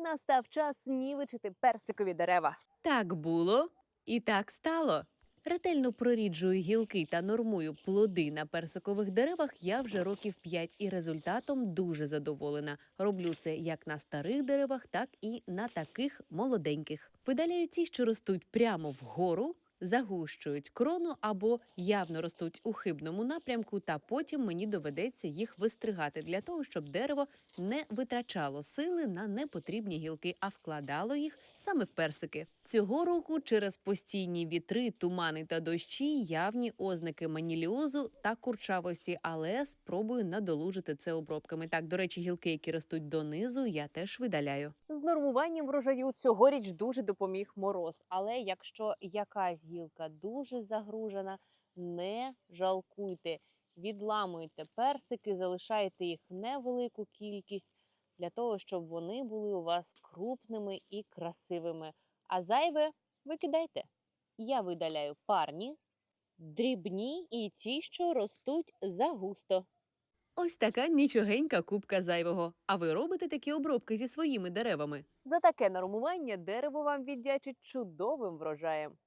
Настав час нівичити персикові дерева. Так було і так стало. Ретельно проріджую гілки та нормую плоди на персикових деревах я вже років 5 і результатом дуже задоволена. Роблю це як на старих деревах, так і на таких молоденьких. Видаляю ті, що ростуть прямо вгору, загущують крону або явно ростуть у хибному напрямку, та потім мені доведеться їх вистригати для того, щоб дерево не витрачало сили на непотрібні гілки, а вкладало їх саме в персики. Цього року через постійні вітри, тумани та дощі явні ознаки маніліозу та курчавості, але спробую надолужити це обробками. Так, до речі, гілки, які ростуть донизу, я теж видаляю. З нормуванням врожаю цьогоріч дуже допоміг мороз. Але якщо якась гілка дуже загружена, не жалкуйте, відламуйте персики, залишайте їх невелику кількість для того, щоб вони були у вас крупними і красивими. А зайве викидайте. Я видаляю парні, дрібні і ті, що ростуть загусто. Ось така нічогенька кубка зайвого. А ви робите такі обробки зі своїми деревами? За таке нормування дерево вам віддячить чудовим врожаєм.